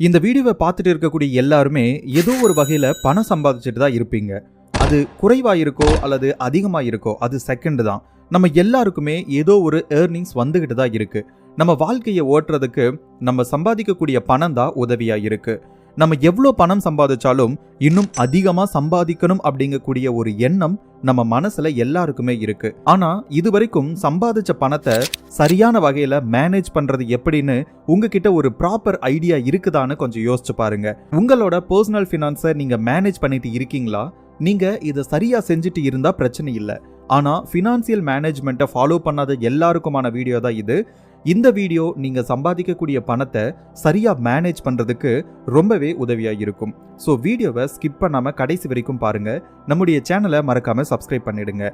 இந்த வீடியோவை பார்த்துட்டு இருக்கக்கூடிய எல்லாருமே ஏதோ ஒரு வகையில் பணம் சம்பாதிச்சுட்டு தான் இருப்பீங்க. அது குறைவாக இருக்கோ அல்லது அதிகமாக இருக்கோ அது செகண்ட் தான். நம்ம எல்லாருக்குமே ஏதோ ஒரு ஏர்னிங்ஸ் வந்துக்கிட்டு தான் இருக்குது நம்ம வாழ்க்கையை ஓட்டுறதுக்கு நம்ம சம்பாதிக்கக்கூடிய பணம் தான் உதவியாக இருக்குது நம்ம எவ்வளோ பணம் சம்பாதிச்சாலும் இன்னும் அதிகமாக சம்பாதிக்கணும் அப்படிங்கக்கூடிய ஒரு எண்ணம் நம்ம மனசுல எல்லாருக்குமே இருக்கு. ஆனா இது வரைக்கும் சம்பாதிச்ச பணத்தை சரியான வகையில மேனேஜ் பண்றது எப்படின்னு உங்ககிட்ட ஒரு ப்ராப்பர் ஐடியா இருக்குதான்னு கொஞ்சம் யோசிச்சு பாருங்க. உங்களோட பர்சனல் ஃபினான்ஸை நீங்க மேனேஜ் பண்ணிட்டு இருக்கீங்களா? நீங்க இதை சரியா செஞ்சுட்டு இருந்தா பிரச்சனை இல்லை. ஆனால் ஃபினான்சியல் மேனேஜ்மெண்ட்டை ஃபாலோ பண்ணாத எல்லாருக்குமான வீடியோ தான் இது. இந்த வீடியோ நீங்கள் சம்பாதிக்கக்கூடிய பணத்தை சரியாக மேனேஜ் பண்ணுறதுக்கு ரொம்பவே உதவியாக இருக்கும். ஸோ வீடியோவை ஸ்கிப் பண்ணாமல் கடைசி வரைக்கும் பாருங்கள் நம்முடைய சேனலை மறக்காமல் சப்ஸ்கிரைப் பண்ணிடுங்க.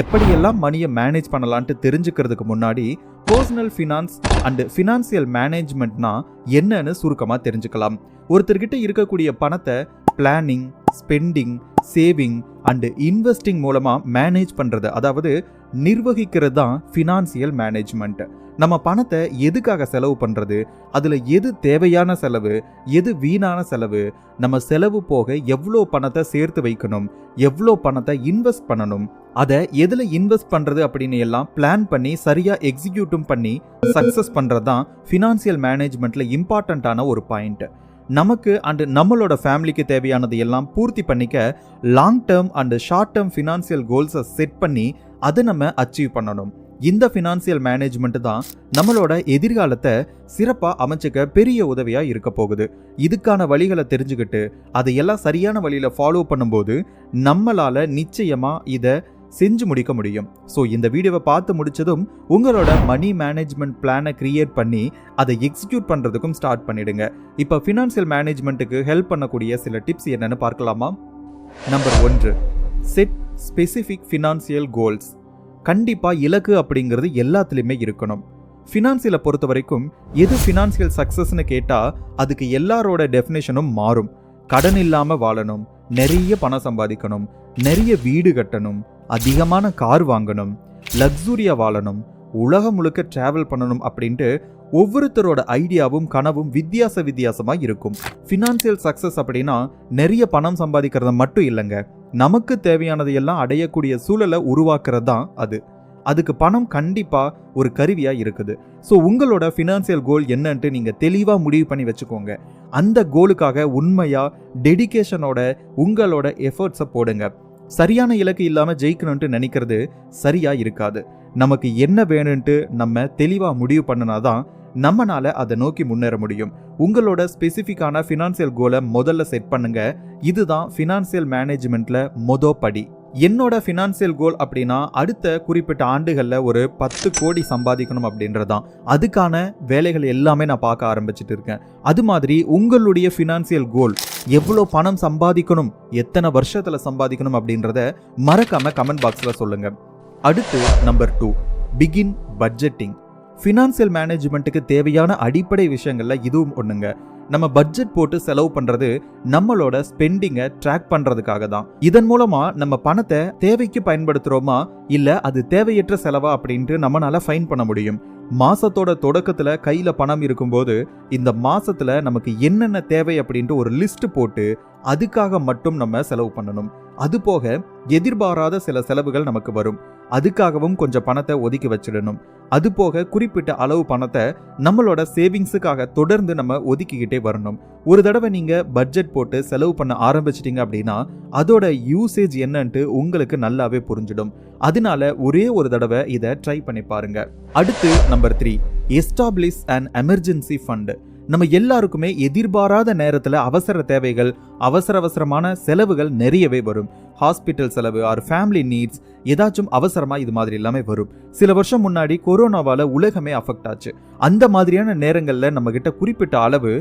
எப்படியெல்லாம் மணியை மேனேஜ் பண்ணலான்ட்டு தெரிஞ்சுக்கிறதுக்கு முன்னாடி பர்சனல் ஃபினான்ஸ் அண்டு ஃபினான்சியல் மேனேஜ்மெண்ட்னா என்னன்னு சுருக்கமாக தெரிஞ்சுக்கலாம். ஒருத்தர்கிட்ட இருக்கக்கூடிய பணத்தை planning spending saving and investing மூலமாக மேனேஜ் பண்ணுறது அதாவது நிர்வகிக்கிறது தான் ஃபினான்சியல் மேனேஜ்மெண்ட் நம்ம பணத்தை எதுக்காக செலவு பண்ணுறது அதில் எது தேவையான செலவு? எது வீணான செலவு? நம்ம செலவு போக எவ்வளோ பணத்தை சேர்த்து வைக்கணும்? எவ்வளோ பணத்தை இன்வெஸ்ட் பண்ணணும்? அதை எதில் இன்வெஸ்ட் பண்ணுறது அப்படின்னு எல்லாம் பிளான் பண்ணி சரியாக எக்ஸிக்யூட்டும் பண்ணி சக்ஸஸ் பண்ணுறது தான் ஃபினான்சியல் மேனேஜ்மெண்ட்டில் இம்பார்ட்டண்ட்டான ஒரு பாயிண்ட்டு நமக்கு அண்டு நம்மளோட ஃபேமிலிக்கு தேவையானது எல்லாம் பூர்த்தி பண்ணிக்க long term and short term financial கோல்ஸை set பண்ணி அதை நம்ம அச்சீவ் பண்ணணும். இந்த ஃபினான்சியல் மேனேஜ்மெண்ட் தான் நம்மளோட எதிர்காலத்தை சிறப்பாக அமைச்சிக்க பெரிய உதவியாக இருக்க போகுது. இதுக்கான வழிகளை தெரிஞ்சுக்கிட்டு அதையெல்லாம் சரியான வழியில் ஃபாலோ பண்ணும்போது நம்மளால் நிச்சயமாக இதை செஞ்சு முடிக்க முடியும். ஸோ இந்த வீடியோவை பார்த்து முடிச்சதும் உங்களோட மணி மேனேஜ்மெண்ட் பிளானை கிரியேட் பண்ணி அதை எக்ஸிக்யூட் பண்ணுறதுக்கும் ஸ்டார்ட் பண்ணிடுங்க. இப்போ ஃபினான்சியல் மேனேஜ்மெண்ட்டுக்கு ஹெல்ப் பண்ணக்கூடிய சில டிப்ஸ் என்னென்னு பார்க்கலாமா? நம்பர் ஒன்று செட் ஸ்பெசிஃபிக் ஃபினான்சியல் கோல்ஸ் கண்டிப்பாக இலக்கு அப்படிங்கிறது எல்லாத்துலேயுமே இருக்கணும். ஃபினான்சியலை பொறுத்த வரைக்கும் எது ஃபினான்சியல் சக்ஸஸ்னு கேட்டால் அதுக்கு எல்லாரோட டெஃபினேஷனும் மாறும். கடன் இல்லாமல் வாழணும். நிறைய பணம் சம்பாதிக்கணும். நிறைய வீடு கட்டணும். அதிகமான கார் வாங்கணும் லக்ஸூரியா வாழணும் உலகம் முழுக்க டிராவல் பண்ணணும் அப்படின்ட்டு ஒவ்வொருத்தரோட ஐடியாவும் கனவும் வித்தியாச வித்தியாசமாக இருக்கும். ஃபினான்சியல் சக்சஸ் அப்படின்னா நிறைய பணம் சம்பாதிக்கிறது மட்டும் இல்லைங்க. நமக்கு தேவையானதை எல்லாம் அடையக்கூடிய சூழலை உருவாக்குறது தான் அது. அதுக்கு பணம் கண்டிப்பாக ஒரு கருவியாக இருக்குது. ஸோ உங்களோட ஃபினான்சியல் கோல் என்னன்ட்டு நீங்கள் தெளிவாக முடிவு பண்ணி வச்சுக்கோங்க. அந்த கோலுக்காக உண்மையாக டெடிகேஷனோட உங்களோட எஃபர்ட்ஸை போடுங்க. சரியான இலக்கு இல்லாமல் ஜெயிக்கணும்ட்டு நினைக்கிறது சரியா இருக்காது. நமக்கு என்ன வேணும்ட்டு நம்ம தெளிவாக முடிவு பண்ணினாதான் நம்மனால அதை நோக்கி முன்னேற முடியும். உங்களோட ஸ்பெசிஃபிக்கான ஃபினான்சியல் கோலை முதல்ல செட் பண்ணுங்க. இதுதான் ஃபினான்சியல் மேனேஜ்மெண்ட்ல மொத படி. என்னோட ஃபினான்சியல் கோல் அப்படின்னா அடுத்த குறிப்பிட்ட ஆண்டுகளில் ஒரு பத்து கோடி சம்பாதிக்கணும் அப்படின்றதான் அதுக்கான வேலைகள் எல்லாமே நான் பார்க்க ஆரம்பிச்சிட்டு இருக்கேன். அது மாதிரி உங்களுடைய ஃபினான்சியல் கோல் எவ்வளோ பணம் சம்பாதிக்கணும் எத்தனை வருஷத்தில் சம்பாதிக்கணும் அப்படின்றத மறக்காம கமெண்ட் பாக்ஸில் சொல்லுங்க. அடுத்து number two begin budgeting financial மேனேஜ்மெண்ட்டுக்கு தேவையான அடிப்படை விஷயங்கள்ல இதுவும் ஒண்ணுங்க. நம்ம பட்ஜெட் போட்டு செலவு பண்றது நம்மளோட ஸ்பெண்டிங்கை ட்ராக் பண்றதுக்காக தான். இதன் மூலமா நம்ம பணத்தை தேவைக்கு பயன்படுத்துறோமா இல்ல அது தேவையற்ற செலவா அப்படின்ட்டு நம்மளால ஃபைன் பண்ண முடியும். மாசத்தோட தொடக்கத்துல கையில பணம் இருக்கும்போது இந்த மாசத்துல நமக்கு என்னென்ன தேவை அப்படின்ட்டு ஒரு லிஸ்ட் போட்டு அதுக்காக மட்டும் நம்ம செலவு பண்ணணும். அது போக எதிர்பாராத சில செலவுகள் நமக்கு வரும். அதுக்காகவும் கொஞ்சம் பணத்தை ஒதுக்கி வச்சிடணும். அது போக குறிப்பிட்ட அளவு பணத்தை நம்மளோட சேவிங்ஸுக்காக தொடர்ந்து நம்ம ஒதுக்கிக்கிட்டே வரணும். ஒரு தடவை நீங்க பட்ஜெட் போட்டு செலவு பண்ண ஆரம்பிச்சிட்டீங்க அப்படின்னா அதோட யூசேஜ் என்னன்ட்டு உங்களுக்கு நல்லாவே புரிஞ்சிடும். அதனால ஒரே ஒரு தடவை இதை ட்ரை பண்ணி பாருங்க. அடுத்து number three establish and emergency fund நம்ம எல்லாருக்குமே எதிர்பாராத நேரத்தில் அவசர தேவைகள் அவசர அவசரமான செலவுகள் நிறையவே வரும். ஹாஸ்பிட்டல் செலவு ஆர் ஃபேமிலி நீட்ஸ் ஏதாச்சும் அவசரமா இது மாதிரி எல்லாமே வரும். சில வருஷம் முன்னாடி கொரோனாவால் உலகமே அஃபெக்ட் ஆச்சு. அந்த மாதிரியான நேரங்கள்ல நம்ம கிட்ட குறிப்பிட்ட அளவு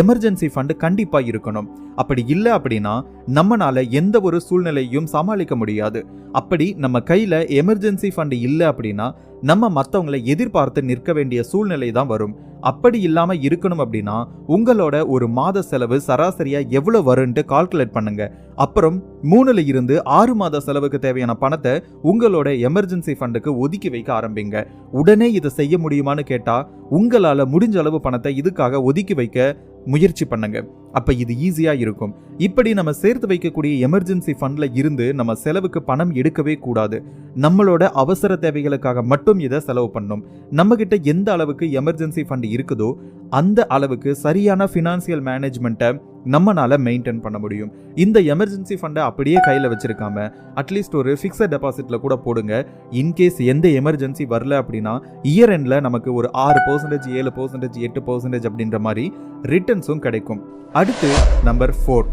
எமர்ஜென்சி ஃபண்ட் கண்டிப்பாக இருக்கணும். அப்படி இல்லை அப்படின்னா நம்மனால எந்த ஒரு சூழ்நிலையும் சமாளிக்க முடியாது. அப்படி நம்ம கையில எமர்ஜென்சி ஃபண்டு இல்லை அப்படின்னா நம்ம மற்றவங்களை எதிர்பார்த்து நிற்க வேண்டிய சூழ்நிலை தான் வரும். அப்படி இல்லாமல் இருக்கணும் அப்படின்னா உங்களோட ஒரு மாத செலவு சராசரியா எவ்வளவு வரும்ன்ட்டு கால்குலேட் பண்ணுங்க. அப்புறம் மூணுல இருந்து ஆறு மாத செலவுக்கு தேவையான பணத்தை உங்களோட எமர்ஜென்சி ஃபண்டுக்கு ஒதுக்கி வைக்க ஆரம்பிங்க. உடனே இதை செய்ய முடியுமான்னு கேட்டா உங்களால முடிஞ்ச அளவு பணத்தை இதுக்காக ஒதுக்கி வைக்க முயற்சி பண்ணுங்க. அப்ப இது ஈஸியாக இருக்கும். இப்படி நம்ம சேர்த்து வைக்கக்கூடிய எமர்ஜென்சி ஃபண்ட்ல இருந்து நம்ம செலவுக்கு பணம் எடுக்கவே கூடாது. நம்மளோட அவசர தேவைகளுக்காக மட்டும் இதை செலவு பண்ணும். நம்ம கிட்ட எந்த அளவுக்கு எமர்ஜென்சி ஃபண்ட் இருக்குதோ அந்த அளவுக்கு சரியான ஃபினான்சியல் மேனேஜ்மெண்ட்டை நம்மனால மெயின்டைன் பண்ண முடியும். இந்த எமர்ஜென்சி ஃபண்டை அப்படியே கையில் வச்சிருக்காம அட்லீஸ்ட் ஒரு ஃபிக்ஸட் டெபாசிட்ல கூட போடுங்க. இன்கேஸ் எந்த எமர்ஜென்சி வரல அப்படின்னா இயர் எண்டில் நமக்கு ஒரு ஆறு பர்சன்டேஜ் ஏழு பர்சன்டேஜ் எட்டு பர்சன்டேஜ் அப்படின்ற மாதிரி ரிட்டர்ன்ஸும் கிடைக்கும். அடுத்து number four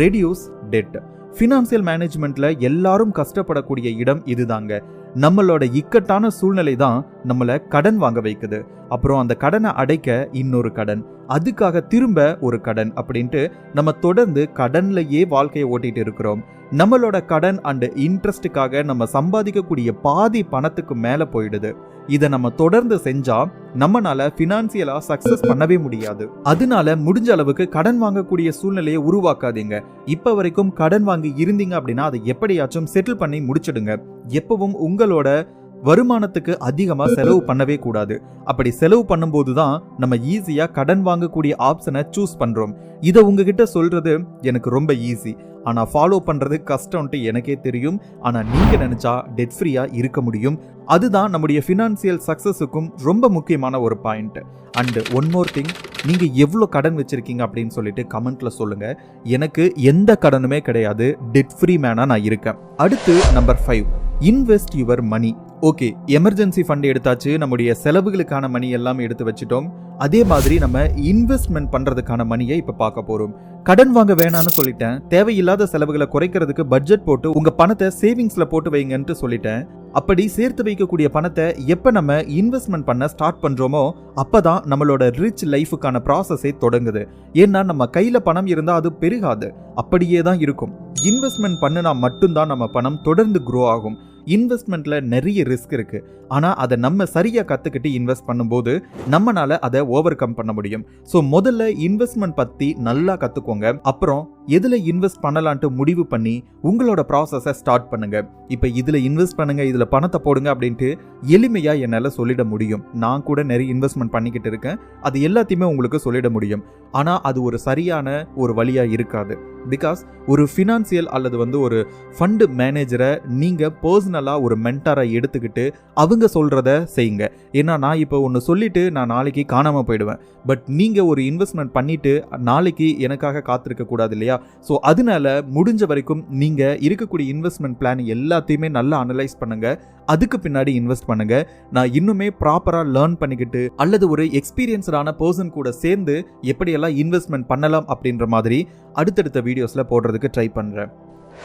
reduce debt financial மேனேஜ்மெண்ட்டில் எல்லாரும் கஷ்டப்படக்கூடிய இடம் இதுதாங்க. நம்மளோட இக்கட்டான சூழ்நிலை தான் நம்மளை கடன் வாங்க வைக்குது. அப்புறம் அந்த கடனை அடைக்க இன்னொரு கடன். அதுக்காக திரும்ப ஒரு கடன் அப்படின்ட்டு நம்ம தொடர்ந்து கடன்லையே வாழ்க்கையை ஓட்டிட்டு இருக்கிறோம். நம்மளோட கடன் அண்ட் இன்ட்ரெஸ்ட்டுக்காக நம்ம சம்பாதிக்கக்கூடிய பாதி பணத்துக்கு மேலே போயிடுது. இதை நம்ம தொடர்ந்து செஞ்சா நம்மனால ஃபினான்சியலா சக்சஸ் பண்ணவே முடியாது. அதனால முடிஞ்ச அளவுக்கு கடன் வாங்கக்கூடிய சூழ்நிலையை உருவாக்காதீங்க. இப்ப வரைக்கும் கடன் வாங்கி இருந்தீங்க அப்படின்னா அதை எப்படியாச்சும் செட்டில் பண்ணி முடிச்சிடுங்க. எப்பவும் உங்களோட வருமானத்துக்கு அதிகமாக செலவு பண்ணவே கூடாது. அப்படி செலவு பண்ணும்போது தான் நம்ம ஈஸியாக கடன் வாங்கக்கூடிய ஆப்ஷனை சூஸ் பண்ணுறோம் இதை உங்ககிட்ட சொல்கிறது எனக்கு ரொம்ப ஈஸி ஆனால் ஃபாலோ பண்ணுறது கஷ்டம்ட்டு எனக்கே தெரியும். ஆனால் நீங்கள் நினச்சா டெட் ஃப்ரீயாக இருக்க முடியும். அதுதான் நம்முடைய ஃபினான்சியல் சக்ஸஸுக்கும் ரொம்ப முக்கியமான ஒரு point and one more thing நீங்கள் எவ்வளோ கடன் வச்சுருக்கீங்க அப்படின்னு சொல்லிட்டு கமெண்ட்டில் சொல்லுங்கள் எனக்கு எந்த கடனுமே கிடையாது. டெட் ஃப்ரீ மேனாக நான் இருக்கேன். அடுத்து number five invest your money okay emergency fund எடுத்தாச்சு நம்முடைய செலவுகளுக்கான மணி எல்லாம் எடுத்து வச்சிட்டோம். அதே மாதிரி நம்ம இன்வெஸ்ட்மெண்ட் பண்ணுறதுக்கான மணியை இப்போ பார்க்க போகிறோம் கடன் வாங்க வேணாம்னு சொல்லிட்டேன். தேவையில்லாத செலவுகளை குறைக்கிறதுக்கு பட்ஜெட் போட்டு உங்கள் பணத்தை சேவிங்ஸில் போட்டு வைங்கன்ட்டு சொல்லிட்டேன். அப்படி சேர்த்து வைக்கக்கூடிய பணத்தை எப்போ நம்ம இன்வெஸ்ட்மெண்ட் பண்ண ஸ்டார்ட் பண்ணுறோமோ அப்போ தான் நம்மளோட ரிச் லைஃபுக்கான ப்ராசஸே தொடங்குது. ஏன்னா நம்ம கையில் பணம் இருந்தால் அது பெருகாது. அப்படியே தான் இருக்கும். இன்வெஸ்ட்மெண்ட் பண்ணினா மட்டும்தான் நம்ம பணம் தொடர்ந்து க்ரோ ஆகும். இன்வெஸ்ட்மெண்ட்டில் நிறைய ரிஸ்க் இருக்குது ஆனால் அதை நம்ம சரியாக கற்றுக்கிட்டு இன்வெஸ்ட் பண்ணும்போது நம்மளால் அதை ஓவர் கம் பண்ண முடியும். ஸோ முதல்ல இன்வெஸ்ட்மெண்ட் பற்றி நல்லா கற்றுக்கோங்க அப்புறம் எதில் இன்வெஸ்ட் பண்ணலான்ட்டு முடிவு பண்ணி உங்களோட ப்ராசஸை ஸ்டார்ட் பண்ணுங்கள் இப்போ இதில் இன்வெஸ்ட் பண்ணுங்கள் இதில் பணத்தை போடுங்க அப்படின்ட்டு எளிமையாக என்னால் சொல்லிட முடியும். நான் கூட நிறைய இன்வெஸ்ட்மெண்ட் பண்ணிக்கிட்டு இருக்கேன். அது எல்லாத்தையுமே உங்களுக்கு சொல்லிட முடியும். ஆனால் அது ஒரு சரியான ஒரு வழியாக இருக்காது. பிகாஸ் ஒரு ஃபினான்சியல் அல்லது வந்து ஒரு ஃபண்டு மேனேஜரை நீங்கள் பர்சனலாக ஒரு மென்டாரை எடுத்துக்கிட்டு அவங்க சொல்கிறத செய்யுங்க. ஏன்னா நான் இப்போ ஒன்று சொல்லிட்டு நான் நாளைக்கு காணாமல் போயிடுவேன். பட் நீங்கள் ஒரு இன்வெஸ்ட்மெண்ட் பண்ணிவிட்டு நாளைக்கு எனக்காக காத்திருக்க கூடாது இல்லையா ஸோ அதனால முடிஞ்ச வரைக்கும் நீங்கள் இருக்கக்கூடிய இன்வெஸ்ட்மெண்ட் பிளான் எல்லாத்தையுமே நல்லா அனலைஸ் பண்ணுங்கள் அதுக்கு பின்னாடி இன்வெஸ்ட் பண்ணுங்க. நான் இன்னுமே ப்ராப்பராக லேர்ன் பண்ணிக்கிட்டு அல்லது ஒரு எக்ஸ்பீரியன்ஸ்டான பர்சன் கூட சேர்ந்து எப்படியெல்லாம் இன்வெஸ்ட்மெண்ட் பண்ணலாம் அப்படின்ற மாதிரி அடுத்தடுத்த வீடியோஸில் போடுறதுக்கு ட்ரை பண்ணுறேன்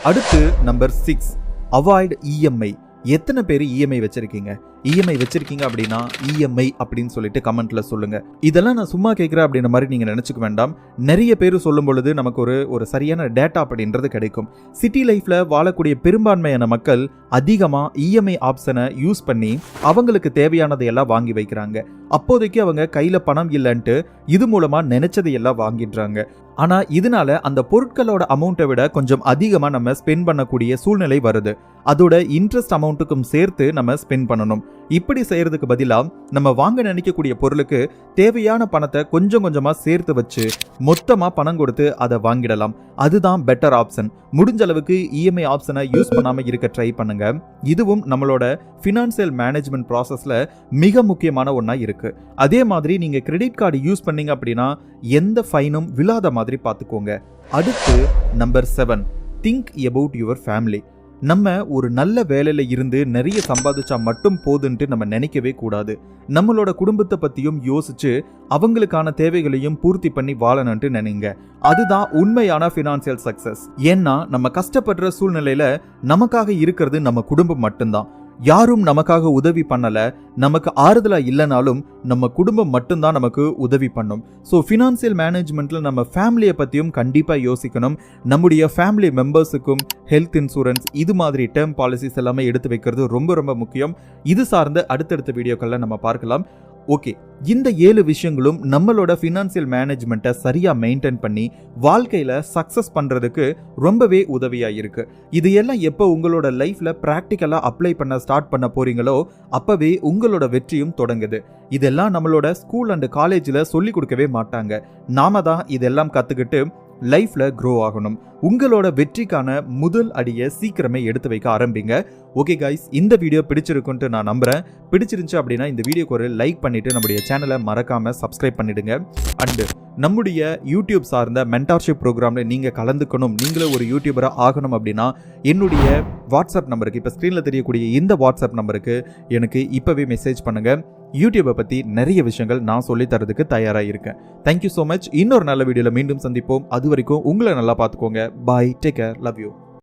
அடுத்து நம்பர் சிக்ஸ் அவாய்ட் இஎம்ஐ எத்தனை பேர் இஎம்ஐ வச்சுருக்கீங்க? இஎம்ஐ வச்சிருக்கீங்க அப்படின்னா இஎம்ஐ அப்படின்னு சொல்லிட்டு கமெண்ட்ல சொல்லுங்க. இதெல்லாம் நான் சும்மா கேட்குறேன் அப்படின்ற மாதிரி நீங்க நினைச்சுக்க வேண்டாம். நிறைய பேர் சொல்லும் பொழுது நமக்கு ஒரு ஒரு சரியான டேட்டா அப்படின்றது கிடைக்கும். சிட்டி லைஃப்ல வாழக்கூடிய பெரும்பான்மையான மக்கள் அதிகமா இஎம்ஐ ஆப்ஷனை யூஸ் பண்ணி அவங்களுக்கு தேவையானதை எல்லாம் வாங்கி வைக்கிறாங்க. அப்போதைக்கு அவங்க கையில பணம் இல்லைன்ட்டு இது மூலமா நினைச்சதை எல்லாம் வாங்கிடுறாங்க. ஆனா இதனால அந்த பொருட்களோட அமௌண்ட்டை விட கொஞ்சம் அதிகமா நம்ம ஸ்பெண்ட் பண்ணக்கூடிய சூழ்நிலை வருது. அதோட இன்ட்ரெஸ்ட் அமௌண்ட்டுக்கும் சேர்த்து நம்ம ஸ்பெண்ட் பண்ணணும். இப்படி செய்யறதுக்கு பதிலாக நம்ம வாங்க நினைக்கக்கூடிய பொருளுக்கு தேவையான பணத்தை கொஞ்சம் கொஞ்சமாக சேர்த்து வச்சு மொத்தமாக பணம் கொடுத்து அதை வாங்கிடலாம். அதுதான் பெட்டர் ஆப்ஷன் முடிஞ்ச அளவுக்கு இஎம்ஐ ஆப்ஷனை யூஸ் பண்ணாமல் இருக்க ட்ரை பண்ணுங்க. இதுவும் நம்மளோட ஃபினான்சியல் மேனேஜ்மெண்ட் ப்ராசஸில் மிக முக்கியமான ஒன்றா இருக்கு. அதே மாதிரி நீங்கள் கிரெடிட் கார்டு யூஸ் பண்ணீங்க அப்படின்னா எந்த ஃபைனும் விழாத மாதிரி பார்த்துக்கோங்க. அடுத்து number seven think about your family நம்ம ஒரு நல்ல வேலையில இருந்து நிறைய சம்பாதிச்சா மட்டும் போதுன்ட்டு நம்ம நினைக்கவே கூடாது. நம்மளோட குடும்பத்தை பத்தியும் யோசிச்சு அவங்களுக்கான தேவைகளையும் பூர்த்தி பண்ணி வாழணும்ட்டு நினைங்க. அதுதான் உண்மையான ஃபினான்சியல் சக்சஸ் ஏன்னா நம்ம கஷ்டப்படுற சூழ்நிலையில நமக்காக இருக்கிறது நம்ம குடும்பம் மட்டும்தான். யாரும் நமக்காக உதவி பண்ணல நமக்கு ஆறுதலா இல்லைனாலும் நம்ம குடும்பம் மட்டும்தான் நமக்கு உதவி பண்ணும். ஸோ ஃபினான்சியல் மேனேஜ்மெண்ட்ல நம்ம ஃபேமிலியை பற்றியும் கண்டிப்பாக யோசிக்கணும். நம்முடைய ஃபேமிலி மெம்பர்ஸுக்கும் ஹெல்த் இன்சூரன்ஸ் இது மாதிரி டேர்ம் பாலிசிஸ் எல்லாமே எடுத்து வைக்கிறது ரொம்ப ரொம்ப முக்கியம். இது சார்ந்த அடுத்தடுத்த வீடியோக்களில் நம்ம பார்க்கலாம். ஓகே இந்த ஏழு விஷயங்களும் நம்மளோட ஃபினான்சியல் மேனேஜ்மெண்ட்டை சரியாக மெயின்டைன் பண்ணி வாழ்க்கையில் சக்சஸ் பண்ணுறதுக்கு ரொம்பவே உதவியாக இருக்கு. இது எல்லாம் எப்போ உங்களோட லைஃப்பில் ப்ராக்டிக்கலாக அப்ளை பண்ண ஸ்டார்ட் பண்ண போறீங்களோ அப்போவே உங்களோட வெற்றியும் தொடங்குது. இதெல்லாம் நம்மளோட ஸ்கூல் அண்ட் காலேஜில் சொல்லி கொடுக்கவே மாட்டாங்க. நாம தான் இதெல்லாம் கற்றுக்கிட்டு லைஃப்பில் க்ரோ ஆகணும். உங்களோட வெற்றிக்கான முதல் அடியை சீக்கிரமே எடுத்து வைக்க ஆரம்பிங்க. ஓகே காய்ஸ் இந்த வீடியோ பிடிச்சிருக்குன்ட்டு நான் நம்புகிறேன் பிடிச்சிருந்துச்சு அப்படின்னா இந்த வீடியோக்கு ஒரு லைக் பண்ணிவிட்டு நம்முடைய சேனலை மறக்காமல் சப்ஸ்கிரைப் பண்ணிடுங்க. அண்டு நம்முடைய யூடியூப் சார்ந்த மென்டார்ஷிப் ப்ரோக்ராமில் நீங்கள் கலந்துக்கணும். நீங்களும் ஒரு யூடியூபராக ஆகணும் அப்படின்னா என்னுடைய வாட்ஸ்அப் நம்பருக்கு இப்போ ஸ்க்ரீனில் தெரியக்கூடிய இந்த வாட்ஸ்அப் நம்பருக்கு எனக்கு இப்போவே மெசேஜ் பண்ணுங்கள் யூடியூப்பை பற்றி நிறைய விஷயங்கள் நான் சொல்லித் தரதுக்கு தயாராக இருக்கேன். தேங்க்யூ ஸோ மச் இன்னொரு நல்ல வீடியோவில் மீண்டும் சந்திப்போம். அது வரைக்கும் உங்களை நல்லா பார்த்துக்கோங்க. Bye take care love you